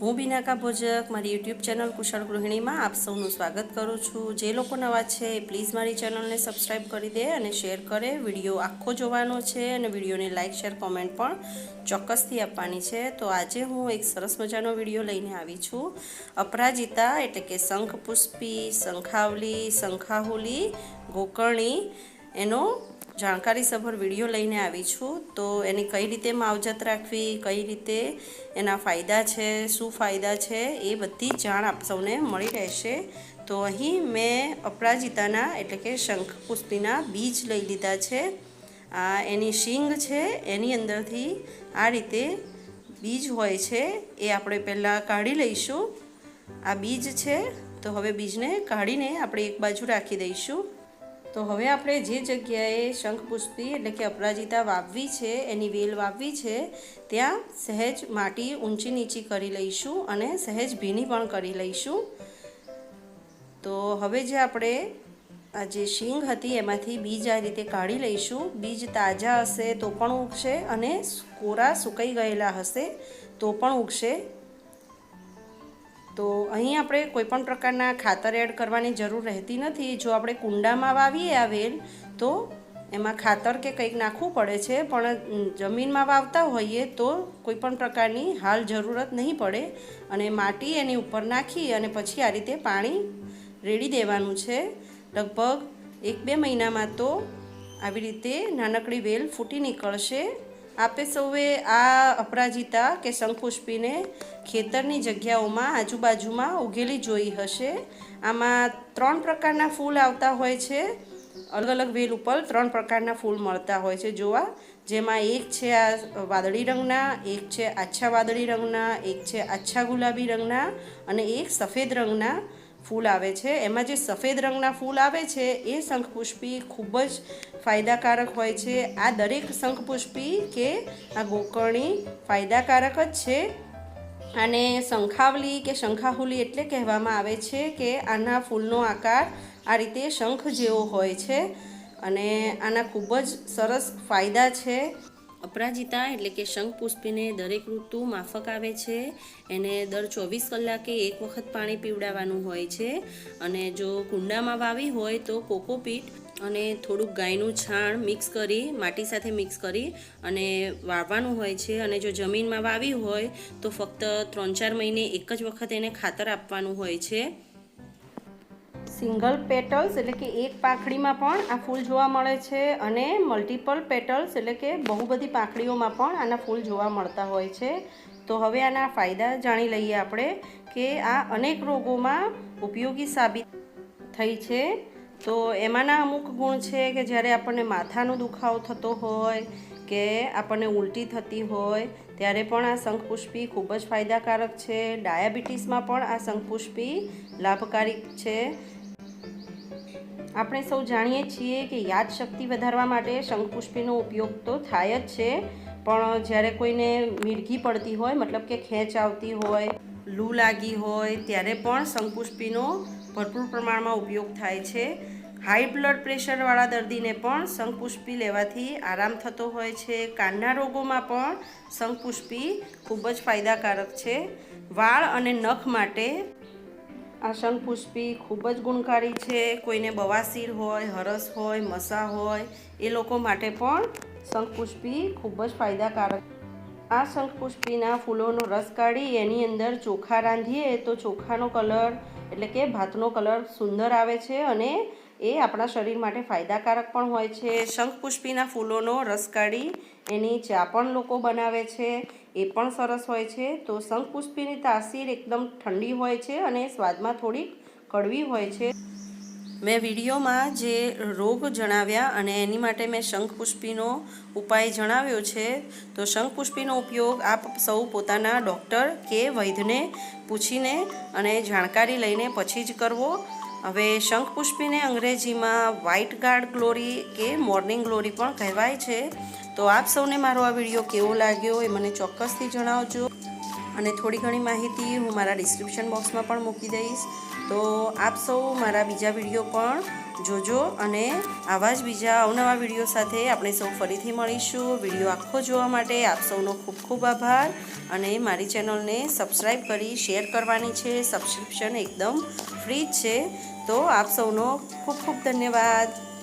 હું બિનાકા ભોજક, મારી YouTube channel કુશળ ગૃહિણીમાં આપ સૌનું સ્વાગત કરું છું. જે લોકો નવા છે, પ્લીઝ મારી ચેનલને સબસ્ક્રાઈબ કરી દે અને શેર કરે. વીડિયો આખો જોવાનો છે અને વિડીયોને લાઇક, શેર, કોમેન્ટ પણ ચોક્કસથી આપવાની છે. તો આજે હું એક સરસ મજાનો વીડિયો લઈને આવી છું. અપરાજિતા એટલે કે શંખ પુષ્પી, શંખાવલી, શંખાહુલી, ગોકર્ણી. એનો જાણકારીસભર વીડિયો લઈને આવી છું. તો એની કઈ રીતે માવજત રાખવી, કઈ રીતે એના ફાયદા છે, શું ફાયદા છે, એ બધી જાણ આપ સૌને મળી રહેશે. તો અહીં મેં અપરાજિતાના એટલે કે શંખપુષ્પીના બીજ લઈ લીધા છે. આ એની શીંગ છે, એની અંદરથી આ રીતે બીજ હોય છે, એ આપણે પહેલાં કાઢી લઈશું. આ બીજ છે, તો હવે બીજને કાઢીને આપણે એક બાજુ રાખી દઈશું. તો હવે આપણે જે જગ્યાએ શંખપુષ્પી એટલે કે અપરાજિતા વાવવી છે, એની વેલ વાવવી છે, ત્યાં સહેજ માટી ઊંચી નીચી કરી લઈશું અને સહેજ ભીની પણ કરી લઈશું. તો હવે જે આપણે આ જે શીંગ હતી એમાંથી બીજ આ રીતે કાઢી લઈશું. બીજ તાજા હશે તો પણ ઉગશે અને કોરા સુકાઈ ગયેલા હશે તો પણ ઉગશે. તો અહીં આપણે કોઈપણ પ્રકારના ખાતર એડ કરવાની જરૂર રહેતી નથી. જો આપણે કુંડામાં વાવીએ આ વેલ, તો એમાં ખાતર કે કંઈક નાખવું પડે છે, પણ જમીનમાં વાવતા હોઈએ તો કોઈપણ પ્રકારની હાલ જરૂરત નહીં પડે. અને માટી એની ઉપર નાખી અને પછી આ રીતે પાણી રેડી દેવાનું છે. લગભગ એક બે મહિનામાં તો આવી રીતે નાનકડી વેલ ફૂટી નીકળશે. આપે સૌએ આ અપરાજિતા કે શંખપુષ્પીને ખેતરની જગ્યાઓમાં આજુબાજુમાં ઉગેલી જોઈ હશે. આમાં ત્રણ પ્રકારના ફૂલ આવતા હોય છે. અલગ અલગ વેલ ઉપર ત્રણ પ્રકારના ફૂલ મળતા હોય છે જોવા. જેમાં એક છે આ વાદળી રંગના, એક છે આછા વાદળી રંગના, એક છે આછા ગુલાબી રંગના અને એક સફેદ રંગના. ફૂલ આવે છે. એમાં જે સફેદ રંગના ફૂલ આવે છે, એ શંખપુષ્પી ખૂબ જ ફાયદાકારક હોય છે. આ દરેક શંખપુષ્પી કે આ ગોકર્ણી ફાયદાકારક જ છે. આને શંખાવલી કે શંખાહુલી એટલે કહેવામાં આવે છે કે આના ફૂલનો આકાર આ રીતે શંખ જેવો હોય છે. અને આના ખૂબ જ સરસ ફાયદા છે. અપરાજિતા એટલે કે શંખ પુષ્પીને દરેક ઋતુ માફક આવે છે. એને દર ચોવીસ કલાકે એક વખત પાણી પીવડાવવાનું હોય છે. અને જો કુંડામાં વાવી હોય તો કોકોપીટ અને થોડુંક ગાયનું છાણ મિક્સ કરી, માટી સાથે મિક્સ કરી અને વાવવાનું હોય છે. અને જો જમીનમાં વાવી હોય તો ફક્ત ત્રણ ચાર મહિને એક જ વખત એને ખાતર આપવાનું હોય છે. સિંગલ પેટલ્સ એટલે કે એક પાંખડીમાં પણ આ ફૂલ જોવા મળે છે અને મલ્ટિપલ પેટલ્સ એટલે કે બહુ બધી પાંખડીઓમાં પણ આના ફૂલ જોવા મળતા હોય છે. તો હવે આના ફાયદા જાણી લઈએ આપણે કે આ અનેક રોગોમાં ઉપયોગી સાબિત થઈ છે. તો એમાંના અમુક ગુણ છે કે જ્યારે આપણને માથાનો દુખાવો થતો હોય કે આપણને ઉલટી થતી હોય ત્યારે પણ આ શંખપુષ્પી ખૂબ જ ફાયદાકારક છે. ડાયાબિટીસમાં પણ આ શંખપુષ્પી લાભકારી છે. આપણે સૌ જાણીએ છીએ કે યાદશક્તિ વધારવા માટે શંખપુષ્પીનો ઉપયોગ તો થાય જ છે, પણ જ્યારે કોઈને મીરઘી પડતી હોય, મતલબ કે ખેંચ આવતી હોય, લૂ લાગી હોય, ત્યારે પણ શંખપુષ્પીનો ભરપૂર પ્રમાણમાં ઉપયોગ થાય છે. હાઈ બ્લડ પ્રેશરવાળા દર્દીને પણ શંખપુષ્પી લેવાથી આરામ થતો હોય છે. કાનના રોગોમાં પણ શંખપુષ્પી ખૂબ જ ફાયદાકારક છે. વાળ અને નખ માટે આ શંખપુષ્પી ખૂબ જ ગુણકારી છે. કોઈને બવાસીર હોય, હરસ હોય, મસા હોય, એ લોકો માટે પણ શંખપુષ્પી ખૂબ જ ફાયદાકારક આ શંખપુષ્પીના ફૂલોનો રસ કાઢી એની અંદર ચોખા રાંધીએ તો ચોખાનો કલર એટલે કે ભાતનો કલર સુંદર આવે છે અને એ આપણા શરીર માટે ફાયદાકારક પણ હોય છે. શંખપુષ્પીના ફૂલોનો રસ કાઢી એની ચા પણ લોકો બનાવે છે. એ પણ સરસ હોય છે. તો શંખપુષ્પીની તાસીર એકદમ ઠંડી હોય છે અને સ્વાદમાં થોડીક કડવી હોય છે. મેં વિડીયોમાં જે રોગ જણાવ્યા અને એની માટે મેં શંખપુષ્પીનો ઉપાય જણાવ્યો છે. તો શંખપુષ્પીનો ઉપયોગ આપ સૌ પોતાના ડૉક્ટર કે વૈદ્યને પૂછીને અને જાણકારી લઈને પછી જ કરવો. હવે શંખપુષ્પીને અંગ્રેજીમાં વ્હાઇટ ગાર્ડ ગ્લોરી કે મોર્નિંગ ગ્લોરી પણ કહેવાય છે. તો આપ સૌને મારો આ વીડિયો કેવો લાગ્યો એ મને ચોક્કસથી જણાવજો. અને થોડી ઘણી માહિતી હું મારા ડિસ્ક્રિપ્શન બોક્સમાં પણ મૂકી દઈશ. તો આપ સૌ મારા બીજા વીડિયો પણ જોજો અને આવા જ બીજા અવનવા વીડિયો સાથે આપણે સૌ ફરીથી મળીશું. વીડિયો આખો જોવા માટે આપ સૌનો ખૂબ ખૂબ આભાર અને મારી ચેનલને સબસ્ક્રાઈબ કરી શેર કરવાની છે. સબસ્ક્રિપ્શન એકદમ ફ્રી છે. તો આપ સૌનો ખૂબ ખૂબ ધન્યવાદ.